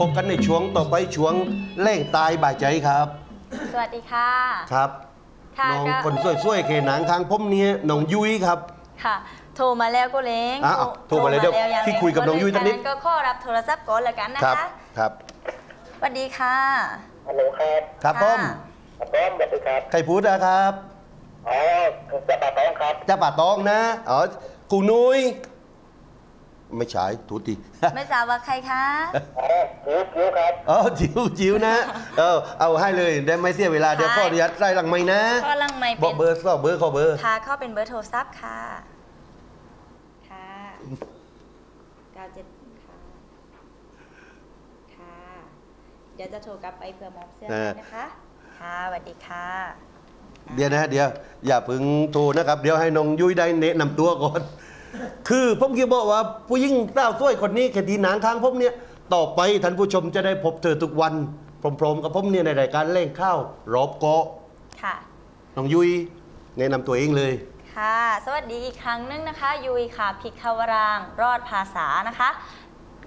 พบกันในช่วงต่อไปช่วงเล่งตายบ่ายใจครับ สวัสดีค่ะ ครับค่ะน้องก็คนสวยๆเขหนังทางผมเนี่ยน้องยุ้ยครับ ค่ะ โทรมาแล้วก็เล้งอะโทรมาเลยเดี๋ยวโทรมาแพี่คุยกับน้องยุ้ยสักนิด ก็ข้อรับโทรศัพท์ก่อนละกันนะครับคะครับ สวัสดีค่ะฮัลโหลครับครับผมครับผมสวัสดีครับ ใครพูดนะครับ อ๋อผมจะปาต้องครับเจ้าป่าตองนะ อ๋อครูนุ้ย ไม่ใช่ถูกทีไม่ทราบว่าใครคะ อ๋อคิวคิวครับอ๋อจิ๋วจิ๋วนะ เออเอาให้เลยได้ไม่เสียเวลาเดี๋ยวข้ออนุญาตไล่หลังไม่นะข้อลังไม่บเป็อกนเบอร์ก็เบอร์ขอเบอร์ ค่ะเข้าเป็นเบอร์โทรศัพท์ค่ะ ค่ะเก้าเจ็ดค่ะ ค่ะ เดี๋ยวจะโทรกลับไปเพื่อมอบเสื้อให้นะคะ ค่ะสวัสดีค่ะ เดี๋ยวนะเดี๋ยวอย่าเพึ่งโทรนะครับ เดี๋ยวให้น้องยุ้ยได้แนะนำตัวก่อน คือผมคิดบอกว่าผู้หญิงสาวสวยคนนี้คดีหนังทางผมเนี่ยต่อไปท่านผู้ชมจะได้พบเธอทุกวันพร้อมๆกับผมเนี่ยในรายการเล่งข้าวรอบเกาะค่ะ น้องยุ้ยแนะนำตัวเองเลย ค่ะ สวัสดีอีกครั้งหนึงนะคะ ยุยค่ะ พิคาวรางรอดภาษานะคะ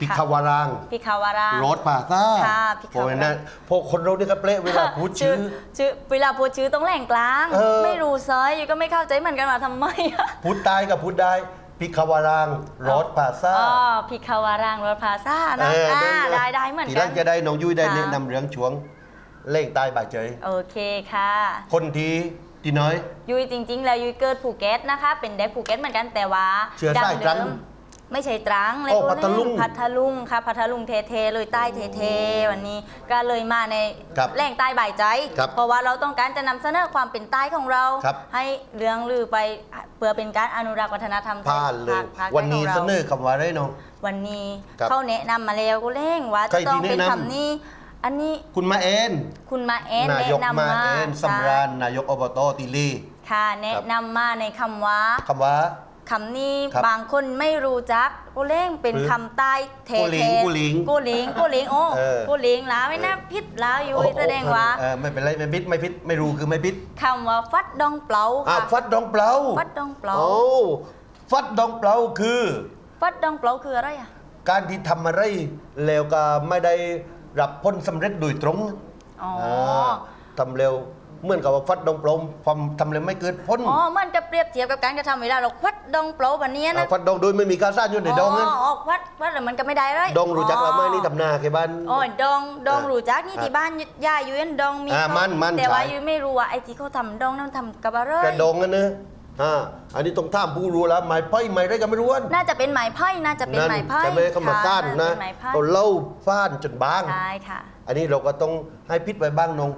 พิคาวารางพิคาวรางรถป่าซ่าค่ะพิเพคาวารางราะนั้นพอคนเราเนี่ยก็เปละเวลาพูดชื่อ ชื่อเวลาพูดชื่อต้องแหล่งกลาง เออ ไม่รู้ซอยยุยก็ไม่เข้าใจเหมือนกันว่าทำไมอะ พูดตายกับพูดได้ พิคาวารางรถป่าซ่าอ๋อพิคาวรางรอดภาษานะเอออ่านั่นแหละได้ได้เหมือนทีกัแรนกจะได้น้องยุ้ยได้ค่ะแนะนำเรื่องช่วงเล่งตายบาดเจยโอเคค่ะ คนที่ที่น้อย ยุยจริง ๆ แล้วยุยเกิดภูเก็ตนะคะ เป็นเด็กภูเก็ตเหมือนกันแต่ว่าเชื้อสายตรังดัเดิม ไม่ใช่ตรังเลยโอ้กูพัทลุงพัทลุงค่ะพัทลุงเทๆเลยใต้เทๆวันนี้ก็เลยมาในครับแหล่งใต้บ่ายใจ ครับเพราะว่าเราต้องการจะนำเสนอความเป็นใต้ของเรา ครับ ให้เรื่องลือไปเพื่อเป็นการอนุรักษ์วัฒนธรรมไทยผ่านเลยภาคภาควันนี้ใต้เสของนราอคำว่าอะไรน้อง วันนี้ครับเขาแนะนำมาแล้วก็เร่งว่าใครจะต้องที่เป็นแนะนำ คำนี้ อันนี้คุณมาเอ็นคุณมาเอนนาแนะยกนำมามาเอ็นสำราญนายกอบตติลีค่ะแนะนำมาในคำว่าคำว่า คำนี้ครับบางคนไม่รู้จักกูเร่งเป็นคือคำใต้เทกูหลิงเทกูหลิงกูหลิงกูหลิงโอ้เออ กูหลิงลาไม่น่าพิษลาอยู่โอ้แสดงว่าเออไม่เป็นไรไม่พิษไม่พิษไม่รู้คือไม่พิษคำว่าฟัดดองเปล่าอะค่ะฟัดดองเปล่าฟัดดองเปล่าโอ้ฟัดดองเปล่าคือ ฟัดดองเปล่าคืออะไรอะการที่ทำอะไรแล้วก็ไม่ได้รับผลสำเร็จโดยตรงอ๋อาทำเร็ว เหมือนกับว่าฟัดดองเปล่าความทำเร็วไม่เกิดผลอ๋อมันจะเปรียบเทียบกับการกระทำเวลาเราฟัดดองเปล่าแบบนี้นะอ่าฟัดดองโดยไม่มีการสร้างอยู่ในดองนั้นอ๋อฟัดฟัดแล้วมันก็ไม่ได้เลยดองรู้จักเราไหมนี่ทำนาแค่บ้านอ๋อดองดองอ่ารู้จักนี่อ่าที่บ้านย่าอยู่ยันดองมีอ่าเขามันมันแต่ว่าใช่อยู่ไม่รู้ว่าไอ้ที่เขาทำดองนั่นทำกับอะไรกระดองกันนะอ่าอันนี้ต้องท่ามผู้รู้แล้วไม้ไผ่ไม้ไรก็ไม่รู้อันน่าจะเป็นไม้ไผ่น่าจะเป็นไม้ไผ่จะไม่เขามาค่ะซ่านนะเป็ไม้ไผ่เอาเล่าฟ้านจนบางใช่ค่ะ อันนี้เราก็ต้องให้พิษไว้บ้างน้อง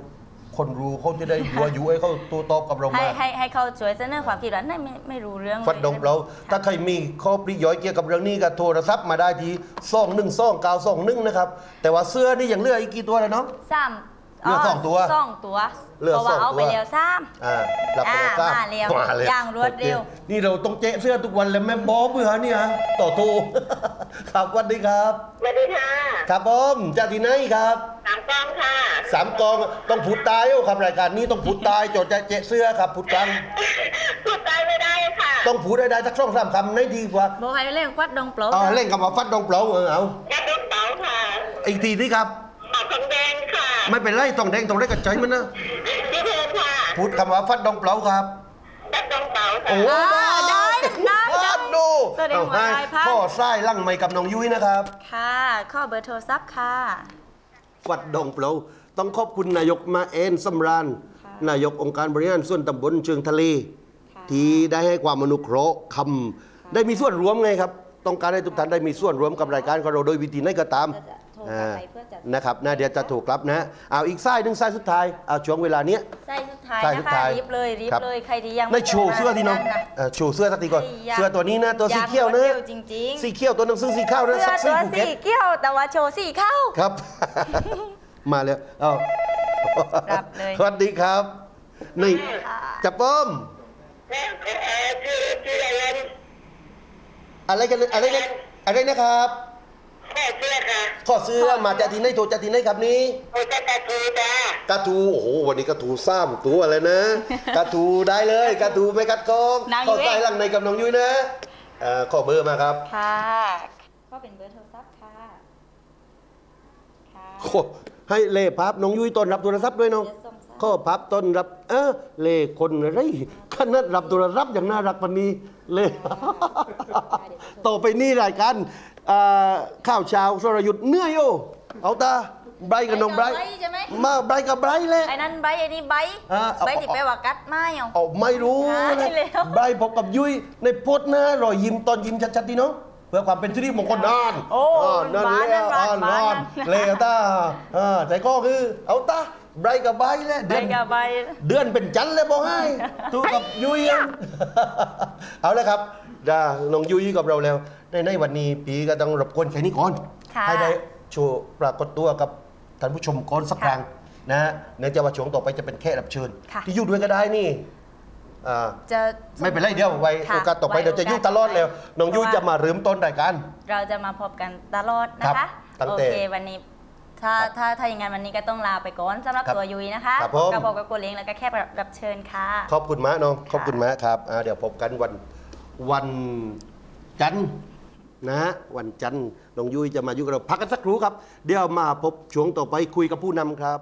คนรู้เขาจะได้ยัวยุให้เขาตัวตอบกับเราให้มาให้ให้เขาช่วยเสนอความคิดว่าไม่ไม่ไม่รู้เรื่องฟัดดองเรา ถ้าใครมีข้อปริย้อยเกี่ยวกับเรื่องนี้ก็โทรศัพท์มาได้ที่ซ่องหนึ่งซ่องเก้าซ่องหนึ่งนะครับ แต่ว่าเสื้อนี่ยังเหลืออีกกี่ตัวแล้วน้อง สามเหลือสองตัวสองตัวเหลือเพราะว่าสองเอาไปตัวแล้วสาม อ่ารับไปแล้วอ่าทราบมาเร็วมาเลยอย่างรวดเร็ว โอคนี่เราต้องเจ๊เสื้อทุกวันเลยแม่บอสเบื่อเนี่ยต่อโทร ครับสวัสดีครับ สวัสดีค่ะ ครับผมจากที่ไหนครับ สามกองต้องพูดตายโอ้ครับรายการนี้ต้องพูดตายโจทย์จะเจ๊เสื้อครับพูดกลางพูดได้ไม่ได้ค่ะ ต้องพูดได้ได้สักสองสามคำในดีกว่าบอกให้เล่นฟัดดองเปล่าอ่าเล่นคำว่าฟัดดองเปล่าเออเอาแค่ลูกเต๋าค่ะ อีกทีที่ครับออกทองแดงค่ะ ไม่เป็นไรต้องแดงต้องได้กระจายมันนะพี่เทนค่ะพูดคำว่าฟัดดองเปล่าครับแค่ดองเต๋าค่ะโอ้อ่าได้ได้พลาดดูแสดงว่าได้พลาดข้อไส้ลั่งไม่กับน้องยุ้ยนะครับ ค่ะ ข้อเบอร์โทรศัพท์ค่ะฟัดดองเปล่า ต้องขอบคุณนายกมาเอ็นสำราญค่ะนายกองค์การบริหารส่วนตำบลเชิงทะเลค่ะที่ได้ให้ความอนุเคราะห์คำได้มีส่วนร่วมไงครับ ต้องการให้ทุกท่านได้มีส่วนร่วมกับรายการของเราโดยวิธีไหนก็ตามจะโทรกลับไปเพื่อจะนะครับนะเดี๋ยวจะถูกรับนะ เอาอีกไส้หนึ่งไส้สุดท้ายเอาช่วงเวลาเนี้ยใส่สุดท้ายใส่นะสุดคะท้ายรีบเลยรีบครับเลยใครที่ยังในไม่โชว์เสื้อที่น้องนะเอ่อโชว์เสื้อสักทีก่อนไอ้ยาเสื้อตัวนี้นะตัวสีเขียวนะอยากรวดร็จริงๆสีเขียวตัวหนังสือสีขาวนะเสื้สัอกสีตัวภูเก็สีตเกี้ยวแต่ว่าโชว์สีเข้าครับ มาแล้วเอารับเลย สวัสดีครับ นี่จับป้อมแม่เอ่อชื่อชื่ออะไรนะอะไรกันอะไรกันอะไรนะครับแม่เสื้อค่ะข้อเสื้อมาจากที่ไหนโทรจากที่ไหนครับนี้โอ้ยจะตะทูจ้ากระทูโอ้โหวันนี้กระทูซ้ำตัวเลยนะกระทูได้เลยกระทูไม่กัดกองนางข้อยุ้ยใต้หลังในกับน้องยุ้ยนะเอ่อข้อเบอร์มาครับค่ะก็เป็นเบอร์โทรศัพท์ค่ะคโอ้ ให้เล่พับน้องยุ้ยต้อนรับโทรศัพท์ด้วยน้องเดี๋ยวส่งสายก็พับต้อนรับ เออเล่คนอะไรขนาดรับโทรศัพท์อย่างน่ารักปานนี้เล่ต่อไปนี่รายการอ่าข้าวเช้าสรยุทธ์เหนื่อยโอเอาตาไบรท์กับน้องไบรท์ไบรท์ใช่ไหมมาไบรท์กับไบรท์เลยไอ้นั่นใบไอ้นี่ใบอ่าเอาใบที่แปลว่ากัดไม้เหรอเอาไม่รู้ใช่นะแล้วไบรท์พบกับยุ้ยในโพสต์หน้ารอยยิ้มตอนยิ้มชัดๆดีเนาะเพื่อความเป็นสิริมงคลนานโอ้านั่นบ้านแล้วบ้านอ่านบ้านนอนนั่นเลยตาอ่าแต่ก็คือเอาตาไบรท์กับไบรท์เลยใบเดือนกับใบเดือนเป็นจันทร์เลยบอกให้ตูกับยุ้ยอะเอาเลยครับจ้าน้องยุ้ยกับเราแล้ว ในในวันนี้ปีก็ต้องรบกวนแค่นี้ก่อนค่ะให้ได้โชว์ปรากฏตัวกับท่านผู้ชมก่อนสักครั้งนะฮะเนื่องจากว่าช่วงต่อไปจะเป็นแค่รับเชิญค่ะที่อยู่ด้วยก็ได้นี่ อ่าจะไม่เป็นไรเดียวไว้ค่ะโอกาสต่อไปไว้เดี๋ยวจะยุ่งตลอดแล้วน้องยุ้ยเพราะว่าจะมาเริ่มต้นรายการ เราจะมาพบกันตลอดนะครัคะ บตั้งโอแต่เควันนี้ ถ้าถ้าถ้าอย่างนั้นวันนี้ก็ต้องลาไปก่อนสำหรับครับตัวยุ้ยนะคะครับผม กับบอกกับกูเล้งแล้วก็แค่รับเชิญค่ะ ขอบคุณมากน้องค่ะขอบคุณมากครับอ่าเดี๋ยวพบกันวันวันจันทร์นะฮะวันจันทร์น้องยุ้ยจะมาอยู่กับเราพักกันสักครู่ครับ เดี๋ยวมาพบช่วงต่อไปคุยกับผู้นำครับ